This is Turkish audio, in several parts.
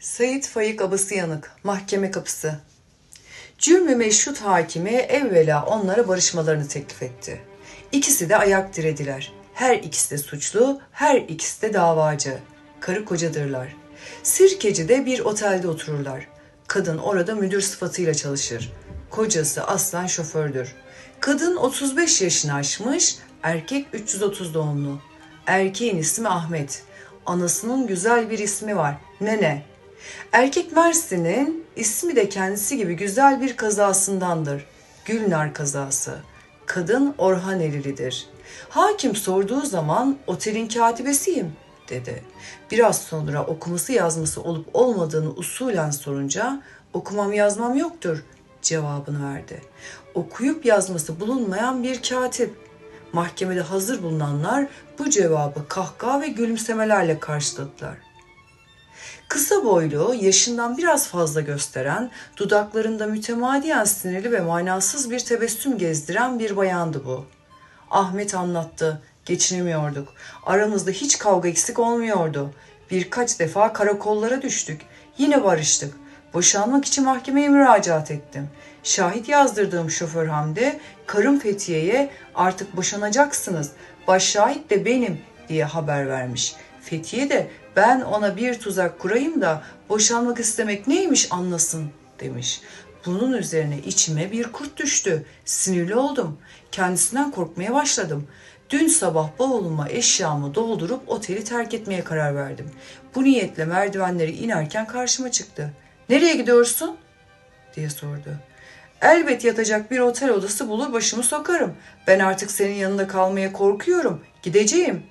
Sayit Faik Abası Yanık, Mahkeme Kapısı. Cürmü meşrut hakimi evvela onlara barışmalarını teklif etti. İkisi de ayak dirediler. Her ikisi de suçlu, her ikisi de davacı. Karı kocadırlar. Sirkeci'de bir otelde otururlar. Kadın orada müdür sıfatıyla çalışır. Kocası aslan şofördür. Kadın 35 yaşını aşmış, erkek 330 doğumlu. Erkeğin ismi Ahmet. Anasının güzel bir ismi var. Nene. Erkek Mersin'in ismi de kendisi gibi güzel bir kazasındandır. Gülnar kazası. Kadın Orhan Elilidir. Hakim sorduğu zaman otelin katibesiyim dedi. Biraz sonra okuması yazması olup olmadığını usulen sorunca okumam yazmam yoktur cevabını verdi. Okuyup yazması bulunmayan bir katip. Mahkemede hazır bulunanlar bu cevabı kahkaha ve gülümsemelerle karşıladılar. Kısa boylu, yaşından biraz fazla gösteren, dudaklarında mütemadiyen sinirli ve manasız bir tebessüm gezdiren bir bayandı bu. Ahmet anlattı. Geçinemiyorduk. Aramızda hiç kavga eksik olmuyordu. Birkaç defa karakollara düştük. Yine barıştık. Boşanmak için mahkemeye müracaat ettim. Şahit yazdırdığım şoför Hamdi, karım Fethiye'ye artık boşanacaksınız. Baş şahit de benim diye haber vermiş. Fethiye de ben ona bir tuzak kurayım da boşanmak istemek neymiş anlasın demiş. Bunun üzerine içime bir kurt düştü. Sinirli oldum. Kendisinden korkmaya başladım. Dün sabah bavuluma eşyamı doldurup oteli terk etmeye karar verdim. Bu niyetle merdivenleri inerken karşıma çıktı. Nereye gidiyorsun? diye sordu. Elbet yatacak bir otel odası bulur başımı sokarım. Ben artık senin yanında kalmaya korkuyorum. Gideceğim.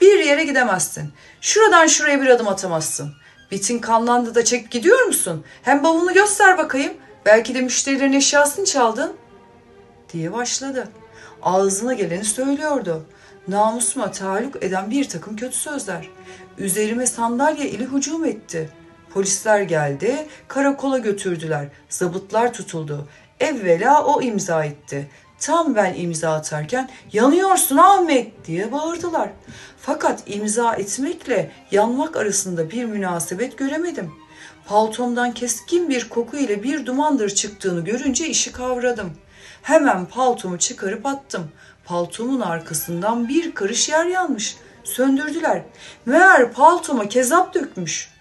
Bir yere gidemezsin. Şuradan şuraya bir adım atamazsın. Bitin kanlandı da çekip gidiyor musun? Hem bavulunu göster bakayım. Belki de müşterilerin eşyasını çaldın. Diye başladı. Ağzına geleni söylüyordu. Namusuma taalluk eden bir takım kötü sözler. Üzerime sandalye ile hücum etti. Polisler geldi, karakola götürdüler. Zabıtlar tutuldu. Evvela o imza etti. Tam ben imza atarken yanıyorsun Ahmet diye bağırdılar. Fakat imza etmekle yanmak arasında bir münasebet göremedim. Paltomdan keskin bir koku ile bir dumandır çıktığını görünce işi kavradım. Hemen paltomu çıkarıp attım. Paltomun arkasından bir karış yer yanmış. Söndürdüler. Meğer paltoma kezap dökmüş.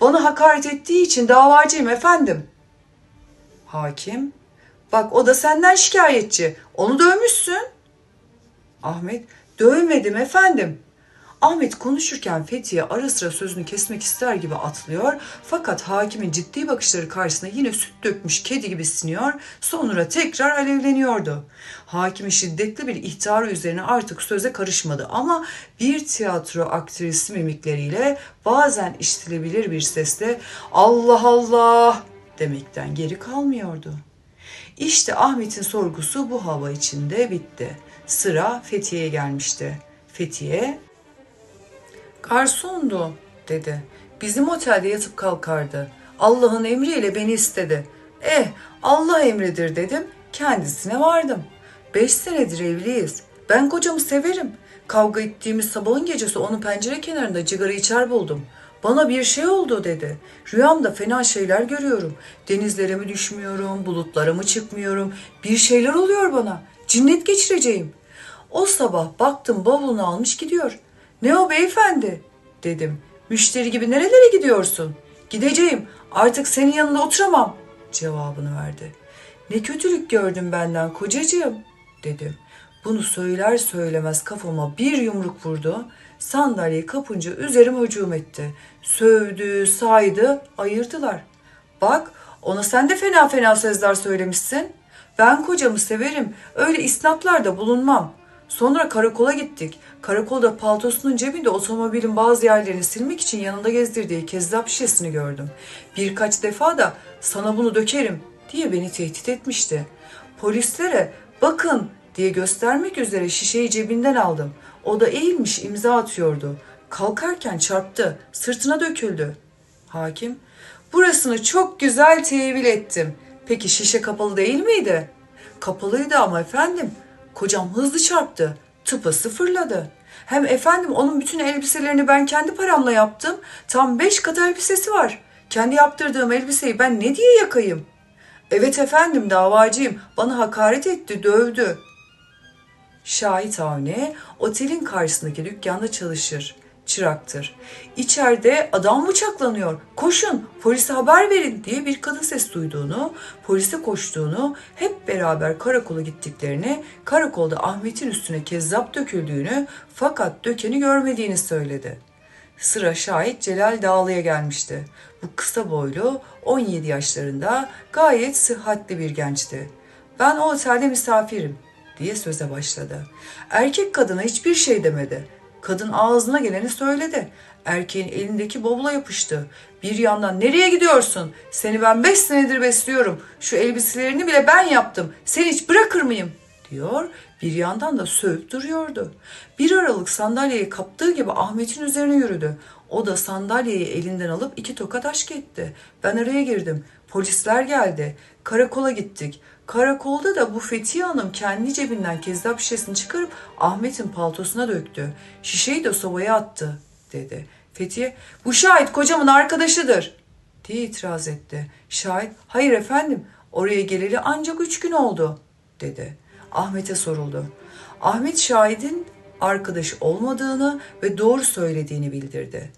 Bana hakaret ettiği için davacıyım efendim. Hakim, bak o da senden şikayetçi. Onu dövmüşsün. Ahmet, dövmedim efendim. Ahmet konuşurken Fethiye ara sıra sözünü kesmek ister gibi atlıyor fakat hakimin ciddi bakışları karşısında yine süt dökmüş kedi gibi siniyor sonra tekrar alevleniyordu. Hakimin şiddetli bir ihtarı üzerine artık söze karışmadı ama bir tiyatro aktrisi mimikleriyle bazen işitilebilir bir sesle Allah Allah demekten geri kalmıyordu. İşte Ahmet'in sorgusu bu hava içinde bitti. Sıra Fethiye'ye gelmişti. Fethiye Garsondu dedi. Bizim otelde yatıp kalkardı. Allah'ın emriyle beni istedi. Eh Allah emridir dedim. Kendisine vardım. Beş senedir evliyiz. Ben kocamı severim. Kavga ettiğimiz sabahın gecesi onu pencere kenarında cigara içer buldum. Bana bir şey oldu dedi. Rüyamda fena şeyler görüyorum. Denizlere mi düşmüyorum, bulutlara mı çıkmıyorum. Bir şeyler oluyor bana. Cinnet geçireceğim. O sabah baktım bavulunu almış gidiyor. Ne o beyefendi? Dedim. Müşteri gibi nerelere gidiyorsun? Gideceğim. Artık senin yanında oturamam. Cevabını verdi. Ne kötülük gördün benden kocacığım? Dedim. Bunu söyler söylemez kafama bir yumruk vurdu. Sandalyeyi kapınca üzerime hücum etti. Sövdü, saydı, ayırdılar. Bak ona sen de fena fena sözler söylemişsin. Ben kocamı severim. Öyle isnatlarda bulunmam. Sonra karakola gittik. Karakolda paltosunun cebinde otomobilin bazı yerlerini silmek için yanında gezdirdiği kezzap şişesini gördüm. Birkaç defa da sana bunu dökerim diye beni tehdit etmişti. Polislere bakın diye göstermek üzere şişeyi cebinden aldım. O da eğilmiş imza atıyordu. Kalkarken çarptı, sırtına döküldü. Hakim, burasını çok güzel tevil ettim. Peki şişe kapalı değil miydi? Kapalıydı ama efendim. Kocam hızlı çarptı. Tıpası fırladı. Hem efendim onun bütün elbiselerini ben kendi paramla yaptım. Tam beş kat elbisesi var. Kendi yaptırdığım elbiseyi ben ne diye yakayım? Evet efendim davacıyım. Bana hakaret etti, dövdü. Şahit Avni otelin karşısındaki dükkanda çalışır. Çıraktır. İçeride adam bıçaklanıyor. Koşun polise haber verin diye bir kadın ses duyduğunu, polise koştuğunu, hep beraber karakola gittiklerini, karakolda Ahmet'in üstüne kezzap döküldüğünü fakat dökeni görmediğini söyledi. Sıra şahit Celal Dağlı'ya gelmişti. Bu kısa boylu 17 yaşlarında gayet sıhhatli bir gençti. Ben o otelde misafirim diye söze başladı. Erkek kadına hiçbir şey demedi. Kadın ağzına geleni söyledi. Erkeğin elindeki bavula yapıştı. Bir yandan nereye gidiyorsun? Seni ben beş senedir besliyorum. Şu elbiselerini bile ben yaptım. Seni hiç bırakır mıyım? diyor. Bir yandan da sövüp duruyordu. Bir aralık sandalyeyi kaptığı gibi Ahmet'in üzerine yürüdü. O da sandalyeyi elinden alıp iki tokat aşk etti. Ben araya girdim. Polisler geldi. Karakola gittik. Karakolda da bu Fethiye Hanım kendi cebinden kezzap şişesini çıkarıp Ahmet'in paltosuna döktü. Şişeyi de sobaya attı dedi. Fethiye bu şahit kocamın arkadaşıdır diye itiraz etti. Şahit hayır efendim oraya geleli ancak üç gün oldu dedi. Ahmet'e soruldu. Ahmet şahidin arkadaşı olmadığını ve doğru söylediğini bildirdi.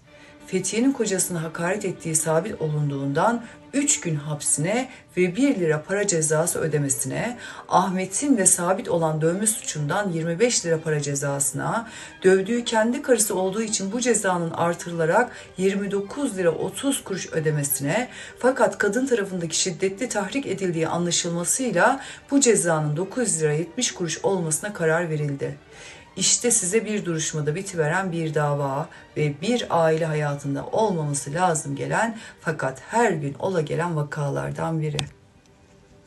Fethiye'nin kocasına hakaret ettiği sabit olunduğundan 3 gün hapsine ve 1 lira para cezası ödemesine, Ahmet'in de sabit olan dövme suçundan 25 lira para cezasına, dövdüğü kendi karısı olduğu için bu cezanın artırılarak 29 lira 30 kuruş ödemesine, fakat kadın tarafındaki şiddetli tahrik edildiği anlaşılmasıyla bu cezanın 9 lira 70 kuruş olmasına karar verildi. İşte size bir duruşmada bitiveren bir dava ve bir aile hayatında olmaması lazım gelen fakat her gün ola gelen vakalardan biri.